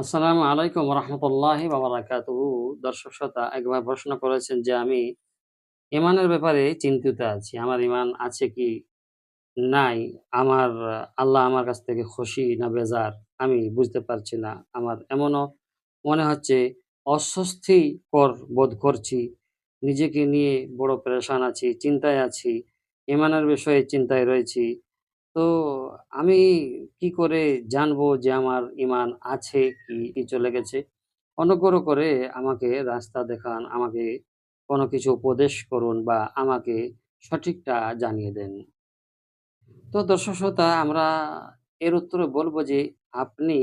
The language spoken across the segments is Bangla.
আসসালামু আলাইকুম রহমতুল্লাহি বাবারাকাতুহু দর্শক শ্রোতা, একবার প্রশ্ন করেছেন যে আমি ইমানের ব্যাপারে চিন্তিত আছি, আমার ইমান আছে কি নাই? আমার আল্লাহ আমার কাছ থেকে খুশি না বেজার? আমি বুঝতে পারছি না। আমার এমনও মনে হচ্ছে অস্বস্তিকর বোধ করছি, নিজেকে নিয়ে বড় পেরেশান আছি, চিন্তায় আছি ইমানের বিষয়ে চিন্তায় রয়েছি। তো আমি কি করে জানব যে আমার ইমান আছে কি কি চলে গেছে? অনুগ্রহ করে আমাকে রাস্তা দেখান, আমাকে কোনো কিছু উপদেশ করুন বা আমাকে সঠিকটা জানিয়ে দেন। তো দর্শক শ্রোতা, আমরা এর উত্তরে বলব যে আপনি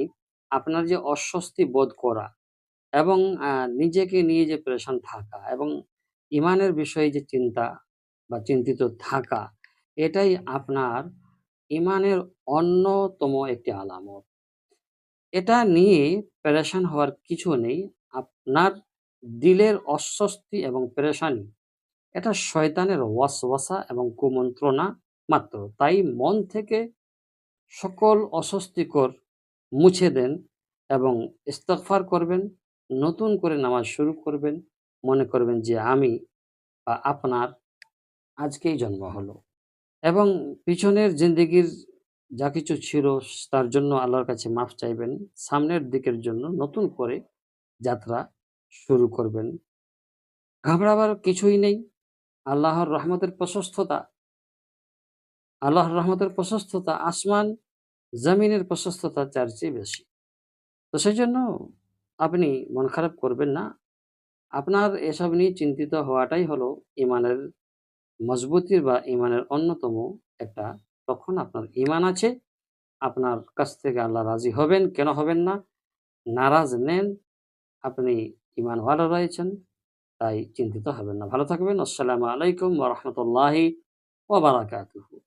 আপনার যে অস্বস্তি বোধ করা এবং নিজেকে নিয়ে যে প্রেশান থাকা এবং ইমানের বিষয়ে যে চিন্তা বা চিন্তিত থাকা, এটাই আপনার ইমানের অন্যতম একটি আলামত। এটা নিয়ে পেরেশান হওয়ার কিছু নেই। আপনার দিলের অস্বস্তি এবং পেরেশানি, এটা শয়তানের ওয়াসওয়াসা এবং কুমন্ত্রণা মাত্র। তাই মন থেকে সকল অস্বস্তিকর মুছে দেন এবং ইস্তফার করবেন, নতুন করে নামাজ শুরু করবেন। মনে করবেন যে আমি বা আপনার আজকেই জন্ম হলো। এবং পিছনের জিন্দেগির যা কিছু ছিল, তার জন্য আল্লাহর কাছে মাফ চাইবেন। সামনের দিকের জন্য নতুন করে যাত্রা শুরু করবেন। ঘাবড়াবার কিছুই নেই। আল্লাহর রহমতের প্রশস্ততা। আল্লাহর রহমতের প্রশস্ততা আসমান, জমিনের প্রশস্ততা চার চেয়ে বেশি। তো সেই জন্য আপনি মন খারাপ করবেন না। আপনার এসব নিয়ে চিন্তিত হওয়াটাই হলো ইমানের মজবুতির বা ইমানের অন্যতম একটা, তখন আপনার ইমান আছে। আপনার কাছ থেকে আল্লাহ রাজি হবেন, কেন হবেন না? নারাজ নেন, আপনি ইমান ভালো রয়েছেন, তাই চিন্তিত হবেন না। ভালো থাকবেন। আসসালামু আলাইকুম ওরহমতুল্লাহি ওবারাকাতুহু